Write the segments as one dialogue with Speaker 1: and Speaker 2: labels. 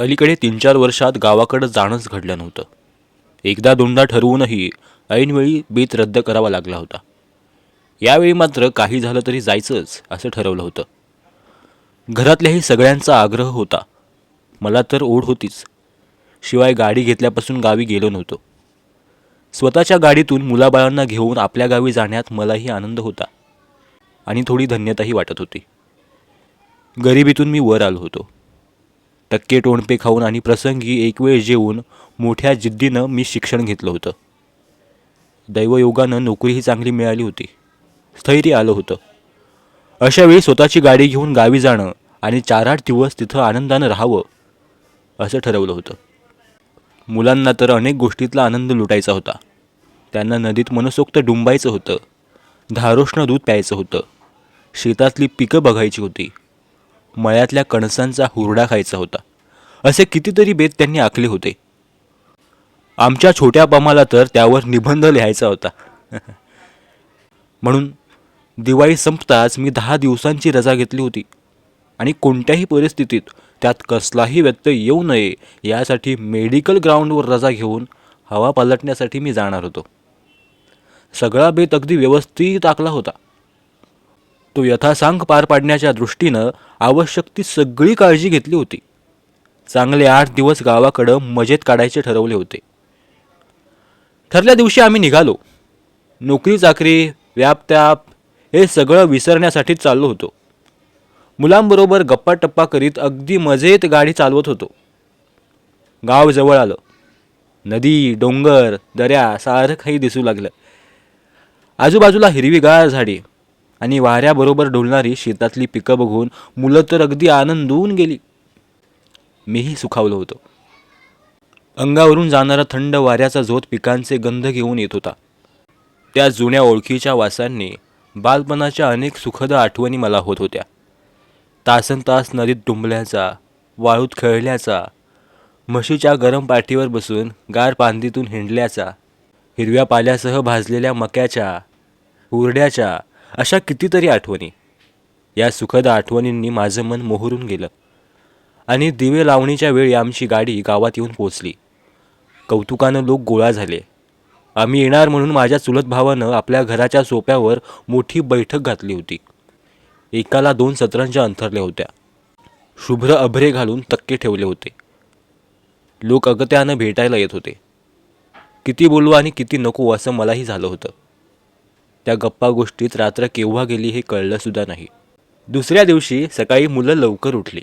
Speaker 1: अलीकडे तीन चार वर्षात गावाकडं जाणंच घडलं नव्हतं. एकदा दोनदा ठरवूनही ऐनवेळी बेत रद्द करावा लागला होता. यावेळी मात्र काही झालं तरी जायचंच असं ठरवलं होतं. घरातल्याही सगळ्यांचा आग्रह होता. मला तर ओढ होतीच. शिवाय गाडी घेतल्यापासून गावी गेलो नव्हतो. स्वतःच्या गाडीतून मुलाबाळांना घेऊन आपल्या गावी जाण्यात मलाही आनंद होता आणि थोडी धन्यताही वाटत होती. गरिबीतून मी वर आलो होतो. टक्के टोणपे खाऊन आणि प्रसंगी एक वेळ जेवून मोठ्या जिद्दीनं मी शिक्षण घेतलं होतं. दैवयोगानं नोकरीही चांगली मिळाली होती. स्थैर्य आलं होतं. अशा वेळी स्वतःची गाडी घेऊन गावी जाणं आणि चार आठ दिवस तिथं आनंदानं राहावं असं ठरवलं होतं. मुलांना तर अनेक गोष्टीतला आनंद लुटायचा होता. त्यांना नदीत मनसोक्त डुंबायचं होतं. धारोष्ण दूध प्यायचं होतं. शेतातली पिकं बघायची होती. मळ्यातल्या कणसांचा हुरडा खायचा होता. असे कितीतरी बेत त्यांनी आखले होते. आमच्या छोट्या बामाला तर त्यावर निबंध लिहायचा होता. म्हणून दिवाळी संपताच मी दहा दिवसांची रजा घेतली होती. आणि कोणत्याही परिस्थितीत त्यात कसलाही व्यत्यय येऊ नये यासाठी मेडिकल ग्राउंडवर रजा घेऊन हवा पालटण्यासाठी मी जाणार होतो. सगळा बेत अगदी व्यवस्थित आखला होता. तो यथासांग पार पाडण्याच्या दृष्टीनं आवश्यक ती सगळी काळजी घेतली होती. चांगले आठ दिवस गावाकडं मजेत काढायचे ठरवले होते. ठरल्या दिवशी आम्ही निघालो. नोकरी चाकरी व्यापत्याप हे सगळं विसरण्यासाठी चाललो होतो. मुलांबरोबर गप्पा टप्पा करीत अगदी मजेत गाडी चालवत होतो. गाव जवळ आलं. नदी डोंगर दऱ्या सारं काही दिसू लागलं. आजूबाजूला हिरवीगार झाडी आणि वाऱ्याबरोबर डोलणारी शेतातली पिकं बघून मुलं तर अगदी आनंदून गेली. मीही सुखावलो होतो. अंगावरून जाणारा थंड वाऱ्याचा झोत पिकांचे गंध घेऊन येत होता. त्या जुन्या ओळखीच्या वासांनी बालपणाच्या अनेक सुखद आठवणी मला होत होत्या. तासन तास नदीत डुंबल्याचा वाळूत खेळल्याचा म्हशीच्या गरम पाठीवर बसून गार पांदीतून हिंडल्याचा हिरव्या पाल्यासह भाजलेल्या मक्याच्या हुरड्याच्या अशा कितीतरी आठवणी. या सुखद आठवणींनी माझं मन मोहरून गेलं. आणि दिवे लावणीच्या वेळी आमची गाडी गावात येऊन पोचली कौतुकानं लोक गोळा झाले. आम्ही येणार म्हणून माझ्या चुलत भावानं आपल्या घराच्या सोप्यावर मोठी बैठक घातली होती. एकाला दोन सत्रांच्या अंथरल्या होत्या. शुभ्र अभरे घालून तक्के ठेवले होते. लोक अगत्यानं भेटायला येत होते. किती बोलू आणि किती नको असं मलाही झालं होतं. त्या गप्पा गोष्टीत रात्र केव्हा गेली हे कळलंसुद्धा नाही. दुसऱ्या दिवशी सकाळी मुलं लवकर उठली.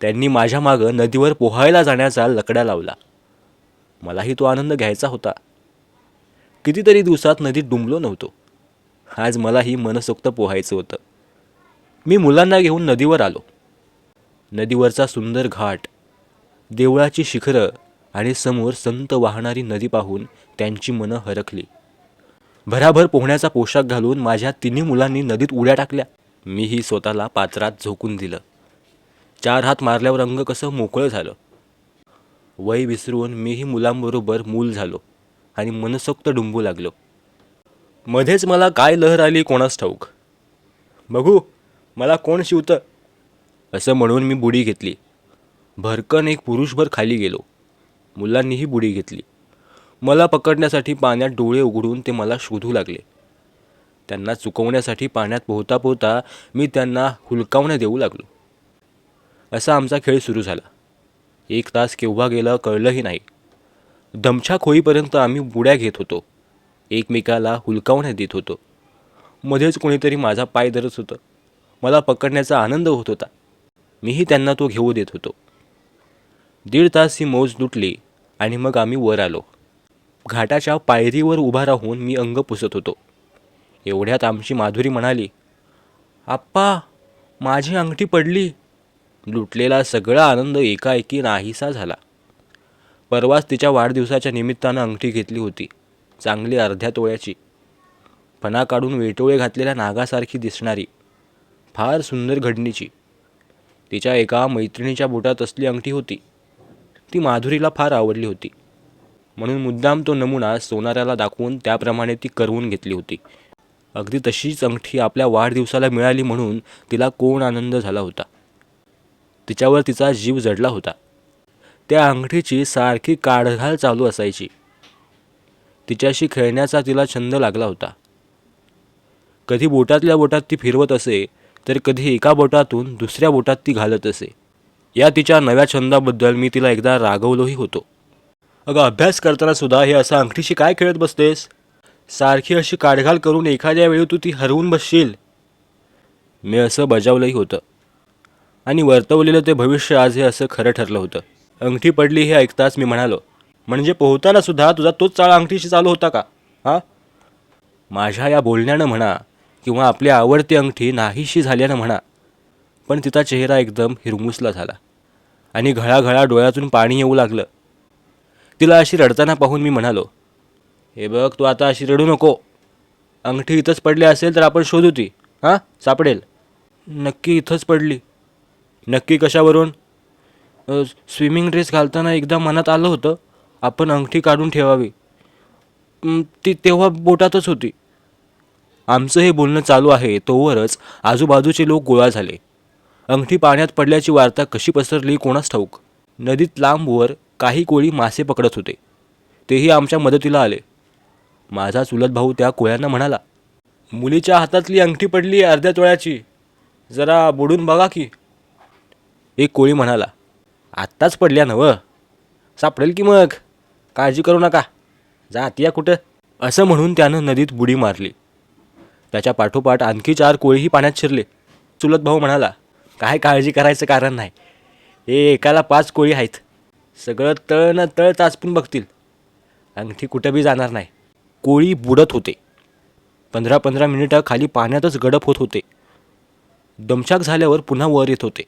Speaker 1: त्यांनी माझ्या मागं नदीवर पोहायला जाण्याचा लकडा लावला. मलाही तो आनंद घ्यायचा होता. कितीतरी दिवसात नदीत डुंबलो नव्हतो. आज मलाही मनसोक्त पोहायचं होतं. मी मुलांना घेऊन नदीवर आलो. नदीवरचा सुंदर घाट देवळाची शिखरं आणि समोर संत वाहणारी नदी पाहून त्यांची मनं हरखली. भराभर पोहण्याचा पोशाख घालून माझ्या तिन्ही मुलांनी नदीत उड्या टाकल्या. मीही स्वतःला पात्रात झोकून दिलं. चार हात मारल्यावर अंग कसं मोकळं झालं. वय विसरून मीही मुलांबरोबर मूल झालो आणि मनसोक्त डुंबू लागलो. मध्येच मला काय लहर आली कोणास ठाऊक? बघू मला कोण शिवतं? असं म्हणून मी बुडी घेतली. भरकन एक पुरुषभर खाली गेलो. मुलांनीही बुडी घेतली. मला पकडण्यासाठी पाण्यात डोळे उघडून ते मला शोधू लागले. त्यांना चुकवण्यासाठी पाण्यात पोहता पोहता मी त्यांना हुलकावण्या देऊ लागलो. असा आमचा खेळ सुरू झाला. एक तास केव्हा गेला कळलंही नाही. दमछाक होईपर्यंत आम्ही बुड्या घेत होतो. एकमेकाला हुलकावण्या देत होतो. मध्येच कोणीतरी माझा पाय धरत होतं. मला पकडण्याचा आनंद होत होता. मीही त्यांना तो घेऊ देत होतो. दीड तास ही मौज लुटली आणि मग आम्ही वर आलो. घाटाच्या पायरीवर उभा राहून मी अंग पुसत होतो. एवढ्यात आमची माधुरी म्हणाली आप्पा माझी अंगठी पडली. लुटलेला सगळा आनंद एकाएकी नाहीसा झाला. परवाच तिच्या वाढदिवसाच्या निमित्तानं अंगठी घेतली होती चांगली अर्ध्या तोळ्याची. फणा काढून वेटोळे घातलेल्या नागासारखी दिसणारी फार सुंदर घडणीची. तिच्या एका मैत्रिणीच्या बोटात असली अंगठी होती. ती माधुरीला फार आवडली होती. म्हणून मुद्दाम तो नमुना सोनाऱ्याला दाखवून त्याप्रमाणे ती करवून घेतली होती. अगदी तशीच अंगठी आपल्या वाढदिवसाला मिळाली म्हणून तिला कोण आनंद झाला होता? तिच्यावर तिचा जीव जडला होता. त्या अंगठीची सारखी काढघाल चालू असायची. तिच्याशी खेळण्याचा तिला छंद लागला होता. कधी बोटातल्या बोटात ती फिरवत असे तर कधी एका बोटातून दुसऱ्या बोटात ती घालत असे. या तिच्या नव्या छंदाबद्दल मी तिला एकदा रागवलोही होतो. अगं अभ्यास करताना सुद्धा हे असं अंगठीशी काय खेळत बसतेस? सारखी अशी काढघाल करून एखाद्या वेळी तू ती हरवून बसशील. मी असं बजावलंही होतं. आणि वर्तवलेलं ते भविष्य आज हे असं खरं ठरलं होतं. अंगठी पडली हे ऐकताच मी म्हणालो म्हणजे पोहताना सुद्धा तुझा तोच चाळ अंगठीशी चालू होता का? हां? माझ्या या बोलण्यानं म्हणा किंवा आपली आवडती अंगठी नाहीशी झाल्यानं म्हणा. पण तिचा चेहरा एकदम हिरमुसला झाला आणि घळाघळा डोळ्यातून पाणी येऊ लागलं. तिला अशी रडताना पाहून मी म्हणालो हे बघ तू आता अशी रडू नको. अंगठी इथंच पडली असेल तर आपण शोधू ती. हां? सापडेल. नक्की इथंच पडली. नक्की कशावरून? स्विमिंग ड्रेस घालताना एकदा मनात आलं होतं आपण अंगठी काढून ठेवावी. ती तेव्हा बोटातच होती. आमचं हे बोलणं चालू आहे तोवरच आजूबाजूचे लोक गोळा झाले. अंगठी पाण्यात पडल्याची वार्ता कशी पसरली कोणास ठाऊक? नदीत लांबवर काही कोळी मासे पकडत होते. तेही आमच्या मदतीला आले. माझा चुलत भाऊ त्या कोळ्यांना म्हणाला मुलीच्या हातातली अंगठी पडली अर्ध्या तोळ्याची. जरा बुडून बघा की. एक कोळी म्हणाला आत्ताच पडल्या नव सापडेल की मग? काळजी करू नका. जातीया कुठं? असं म्हणून त्यानं नदीत बुडी मारली. त्याच्या पाठोपाठ आणखी चार कोळीही पाण्यात शिरले. चुलत भाऊ म्हणाला काय काळजी करायचं कारण नाही. हे एकाला पाच कोळी आहेत. सगळं तळ न तळ चाचपून बघतील. अंगठी कुठं बी जाणार नाही. कोळी बुडत होते. पंधरा पंधरा मिनिटं खाली पाण्यातच गडप होत होते. दमछाक झाल्यावर पुन्हा वर येत होते.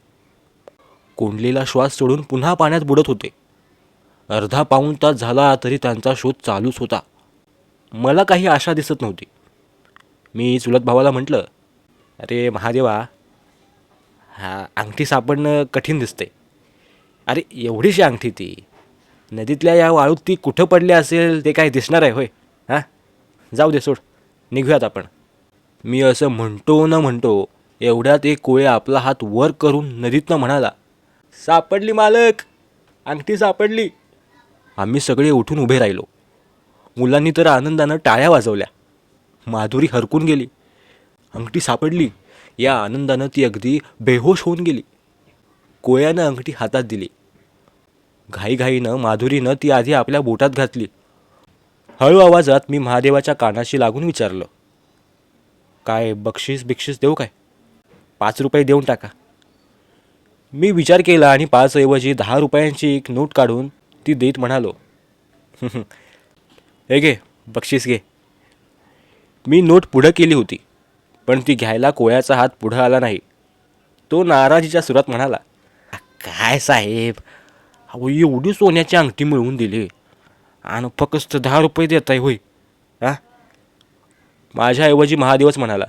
Speaker 1: कोंडलेला श्वास सोडून पुन्हा पाण्यात बुडत होते. अर्धा पाऊण तास झाला तरी त्यांचा शोध चालूच होता. मला काही आशा दिसत नव्हती. मी चुलत भावाला म्हटलं अरे महादेवा हा अंगठी सापडणं कठीण दिसते अरे एवढीशी अंगठी ती. नदीतल्या या वाळूत ती कुठं पडली असेल ते काय दिसणार आहे होय. हां? जाऊ दे सोड. निघूयात आपण. मी असं म्हणतो न म्हणतो एवढ्यात एक कोळे आपला हात वर करून नदीतनं म्हणाला सापडली मालक. अंगठी सापडली. आम्ही सगळे उठून उभे राहिलो. मुलांनी तर आनंदानं टाळ्या वाजवल्या. माधुरी हरकून गेली. अंगठी सापडली. या आनंदानं ती अगदी बेहोश होऊन गेली. कोळ्यानं अंगठी हातात दिली. घाईघाईनं माधुरीनं ती आधी आपल्या बोटात घातली. हळू आवाजात मी महादेवाच्या कानाशी लागून विचारलं काय बक्षीस बिक्षीस देऊ काय? पाच रुपये देऊन टाका. मी विचार केला आणि पाचऐवजी दहा रुपयांची एक नोट काढून ती देत म्हणालो हे घे बक्षीस घे. मी नोट पुढं केली होती पण ती घ्यायला कोळ्याचा हात पुढं आला नाही. तो नाराजीच्या सुरात म्हणाला काय साहेब अहो एवढी सोन्याची अंगठी मिळवून दिली. आणि फक्त दहा रुपये देत आहे होय. हां? माझ्याऐवजी महादेवच म्हणाला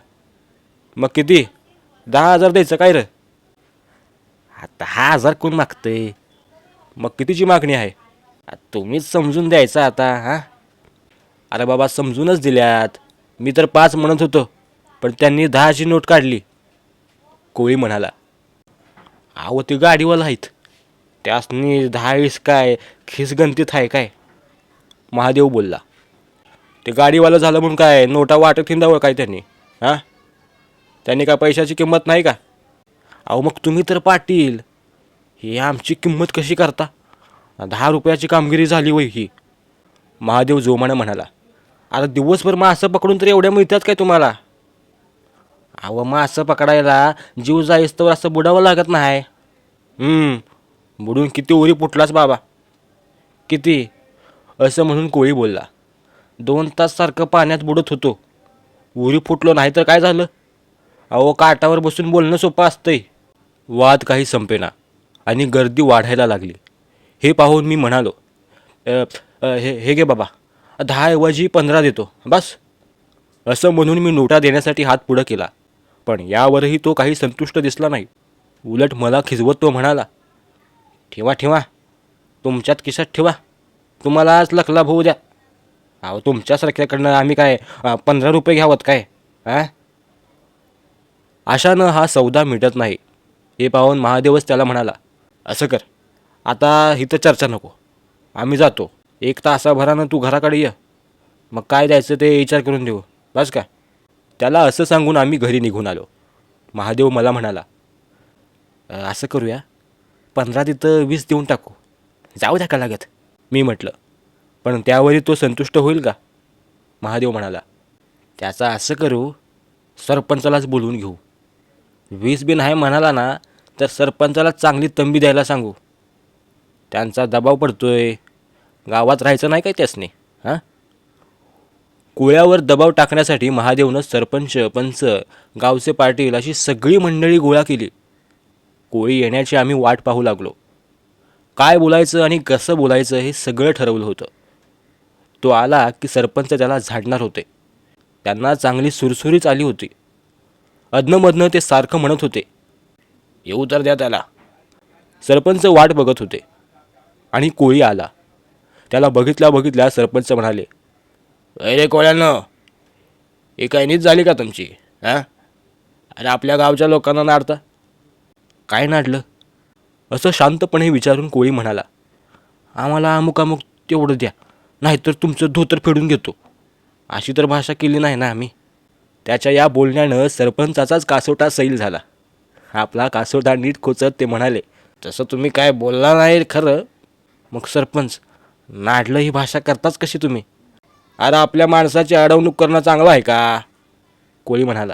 Speaker 1: मग किती? दहा हजार द्यायचं काय रे? हा, दहा हजार कोण मागतंय? मग कितीची मागणी आहे? तुम्हीच समजून द्यायचं आता हां? अरे बाबा समजूनच दिल्यात. मी तर पाच म्हणत होतो पण त्यांनी दहाची नोट काढली. कोळी म्हणाला अहो ते गाडीवाला आहेत. त्यासनी दहा काय खिसगंतीत आहे काय? महादेव बोलला. ते गाडीवालं झालं म्हणून काय नोटा वाटत हिंदावं काय त्यांनी? हां? त्यांनी काय पैशाची किंमत नाही का? अहो मग तुम्ही तर पाटील. ही आमची किंमत कशी करता? दहा रुपयाची कामगिरी झाली वय ही. महादेव जोमानं म्हणाला. आता दिवसभर मासं पकडून तर एवढ्या मिळतात काय तुम्हाला? अहो मासं पकडायला जीव जाईस्तवर असं बुडावं लागत नाही. बुडून किती उरी फुटलाच बाबा. किती? असं म्हणून कोळी बोलला. दोन तास सारखं पाण्यात बुडत होतो. उरी फुटलो नाही तर काय झालं? अहो काटावर बसून बोलणं सोपं असतंय. वाद काही संपेना आणि गर्दी वाढायला लागली. हे पाहून मी म्हणालो हे हे घे बाबा. दहाऐवजी पंधरा देतो. बस. असं म्हणून मी नोटा देण्यासाठी हात पुढं केला. पण यावरही तो काही संतुष्ट दिसला नाही. उलट मला खिजवत तो म्हणाला ठेवा ठेवा. तुमच्यात किशात ठेवा. तुम्हाला आज होऊ द्या. अहो तुमच्यासारख्याकडनं आम्ही काय पंधरा रुपये घ्यावत काय? हां अशानं हा सौदा मिटत नाही. हे पाहून महादेवच त्याला म्हणाला असं कर. आता इथं चर्चा नको. आम्ही जातो. एक तासाभरानं तू घराकडे ये. मग काय द्यायचं ते विचार करून देऊ. बस का? त्याला असं सांगून आम्ही घरी निघून आलो. महादेव मला म्हणाला असं करूया. पंधरा तिथं वीस देऊन टाकू. जाऊ द्या का लागत मी म्हटलं. पण त्यावरही तो संतुष्ट होईल का? महादेव म्हणाला त्याचा असं करू सरपंचालाच बोलवून घेऊ. वीस बी नाही म्हणाला ना तर सरपंचाला चांगली तंबी द्यायला सांगू. त्यांचा दबाव पडतोय. गावात राहायचं नाही काय त्यासने हां? कुळ्यावर दबाव टाकण्यासाठी महादेवनं सरपंच पंच गावचे पाटील अशी सगळी मंडळी गोळा केली. कोळी येण्याची आम्ही वाट पाहू लागलो. काय बोलायचं आणि कसं बोलायचं हे सगळं ठरवलं होतं. तो आला की सरपंच त्याला झाडणार होते. त्यांना चांगली सुरसुरीच आली होती. अधनमधनं ते सारखं म्हणत होते येऊ तर द्या त्याला. सरपंच वाट बघत होते. आणि कोळी आला. त्याला बघितल्या बघितल्या सरपंच म्हणाले अरे कोळ्यानं ही काही नीच झाली का तुमची हां? अरे आपल्या गावच्या लोकांना नाडता काय नाडलं? असं शांतपणे विचारून कोळी म्हणाला आम्हाला अमुक अमुक तेवढं द्या नाहीतर तुमचं धोतर फेडून घेतो. अशी तर भाषा केली नाही ना आम्ही. त्याच्या या बोलण्यानं सरपंचाचाच कासोटा सैल झाला. आपला कासोटा नीट खोचत ते म्हणाले तसं तुम्ही काय बोलला नाही खरं? मग सरपंच नाडलं ही भाषा करताच कशी तुम्ही? अरे आपल्या माणसाची अडवणूक करणं चांगलं आहे का? कोळी म्हणाला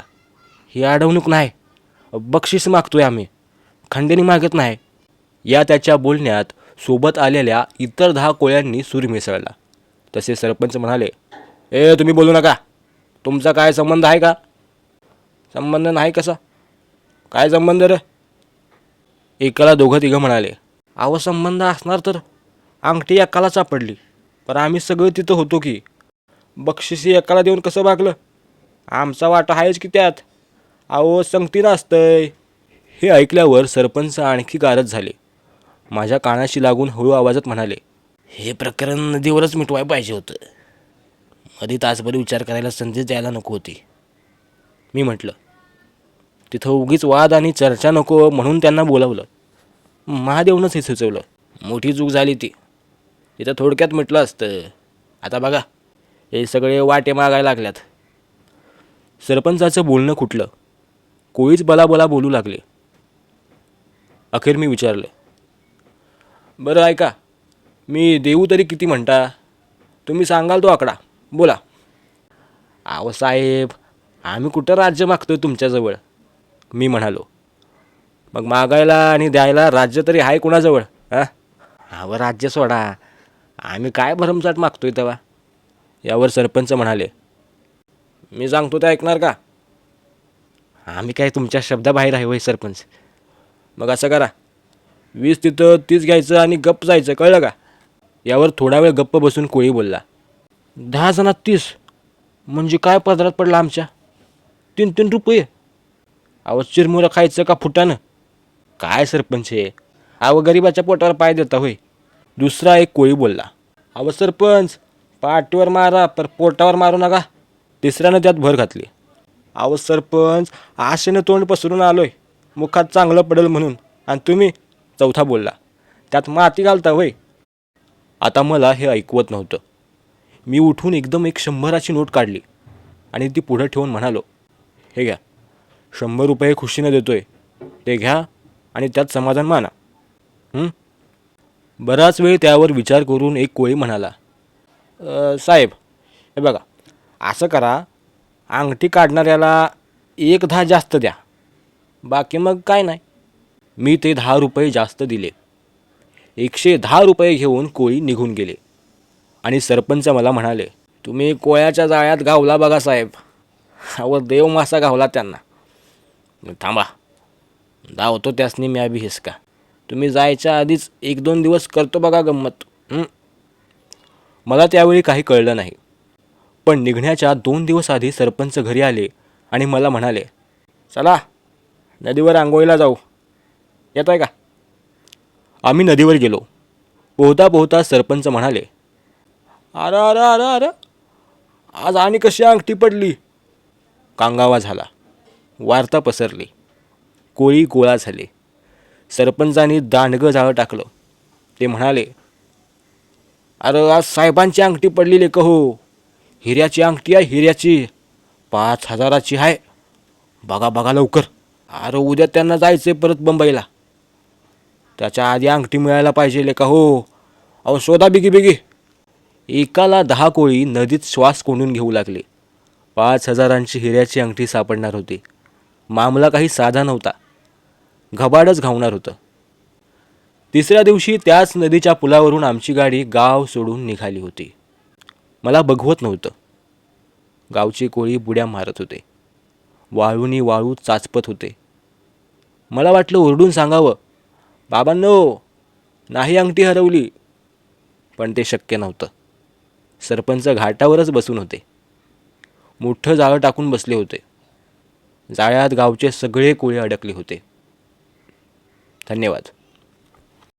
Speaker 1: ही अडवणूक नाही बक्षीस मागतोय आम्ही. खंडणी मागत नाही. या त्याच्या बोलण्यात सोबत आलेल्या इतर दहा कोळ्यांनी सूर मिसळला. तसे सरपंच म्हणाले ए तुम्ही बोलू नका. तुमचा काय संबंध आहे का? संबंध नाही कसा? काय संबंध रे? एकाला दोघं तिघं म्हणाले अहो संबंध असणार तर अंगठी एकाला सापडली पण आम्ही सगळं तिथं होतो की. बक्षिसी एकाला देऊन कसं भागलं? आमचा वाटा आहेच की त्यात. अहो संगती नसतंय. हे ऐकल्यावर सरपंच आणखी गारज झाले. माझ्या कानाशी लागून हळू आवाजात म्हणाले हे प्रकरण नदीवरच मिटवाय पाहिजे होतं. मध्ये तासभर विचार करायला संधी द्यायला नको होती. मी म्हटलं तिथं उगीच वाद आणि चर्चा नको म्हणून त्यांना बोलावलं. महादेवनंच हे सुचवलं. मोठी चूक झाली ती. तिथं थोडक्यात मिटलं असतं. आता बघा हे सगळे वाटे मागायला लागल्यात. सरपंचाचं बोलणं कुठलं कोळीच बलाबला बोलू लागले. अखेर मी विचारलं. बरं ऐका. मी देऊ तरी किती म्हणता? तुम्ही सांगाल तो आकडा. बोला. अहो साहेब आम्ही कुठं राज्य मागतोय तुमच्याजवळ? मी म्हणालो. मग मागायला आणि द्यायला राज्य तरी आहे कुणाजवळ? हां? अहो राज्य सोडा. आम्ही काय भरमसाट मागतोय तेव्हा? यावर सरपंच म्हणाले. मी सांगतो ते ऐकणार का? आम्ही काय तुमच्या शब्दाबाहेर आहे वय सरपंच? मग असं करा. वीस तिथं तीच घ्यायचं आणि गप्प जायचं कळलं का? यावर थोडा वेळ गप्प बसून कोळी बोलला. दहा जणात तीस. म्हणजे काय पदरात पडला आमच्या? तीन तीन रुपये. अहो चिरमुरं खायचं का फुटानं काय सरपंच हे? अहो गरिबाच्या पोटावर पाय देता होय. दुसरा एक कोळी बोलला. अहो सरपंच पाठीवर मारा पर पोटावर मारू नका. तिसऱ्यानं त्यात भर घातली. अहो सरपंच आशेनं तोंड पसरून आलोय. मुखात चांगलं पडेल म्हणून आणि तुम्ही चौथा बोलला. त्यात माती घालता वय आता मला हे ऐकवत नव्हतं. मी उठून एकदम एक शंभराची नोट काढली आणि ती पुढं ठेवून म्हणालो हे घ्या शंभर रुपये खुशीनं देतोय. ते घ्या आणि त्यात समाधान माना. बराच वेळ त्यावर विचार करून एक कोळी म्हणाला साहेब हे बघा असं करा अंगठी काढणाऱ्याला एक दहा जास्त द्या. बाकी मग काय नाही. मी ते दहा रुपये जास्त दिले. एकशे दहा रुपये घेऊन कोळी निघून गेले. आणि सरपंच मला म्हणाले तुम्ही कोळ्याच्या जाळ्यात गावला बघा साहेब. अव देव मासा गावला त्यांना. थांबा. धावतो त्यासनी मी बी हिसका. तुम्ही जायच्या आधीच एक दोन दिवस करतो बघा गंमत. मला त्यावेळी काही कळलं नाही. पण निघण्याच्या दोन दिवस आधी सरपंच घरी आले आणि मला म्हणाले चला नदीवर आंघोळीला जाऊ. येत आहे का? आम्ही नदीवर गेलो. पोहता पोहता सरपंच म्हणाले अरे अरे अरे अरे आज आणि कशी अंगठी पडली? कांगावा झाला. वार्ता पसरली. कोळी गोळा झाले. सरपंचांनी दांडगं जाळं टाकलं. ते म्हणाले अरे आज साहेबांची अंगठी पडलेली का हो. हिऱ्याची अंगठी आहे हिऱ्याची. पाच हजाराची आहे. बघा बघा लवकर. अरे उद्या त्यांना जायचं आहे परत मुंबईला त्याच्या आधी अंगठी मिळायला पाहिजे का हो? अहो शोधा बिगी बिगी. एकाला दहा कोळी नदीत श्वास कोंडून घेऊ लागले. पाच हजारांची हिऱ्याची अंगठी सापडणार होती. मामला काही साधा नव्हता. घबाडच घावणार होतं. तिसऱ्या दिवशी त्याच नदीच्या पुलावरून आमची गाडी गाव सोडून निघाली होती. मला बघवत नव्हतं. गावची कोळी बुड्या मारत होते. वाळूनी वाळू चाचपत होते. मला वाटलं ओरडून सांगावं. बाबांनो नाही अंगठी हरवली. पण ते शक्य नव्हतं. सरपंच घाटावरच बसून होते. मोठं जाळं टाकून बसले होते. जाळ्यात गावचे सगळे कोळी अडकले होते. धन्यवाद.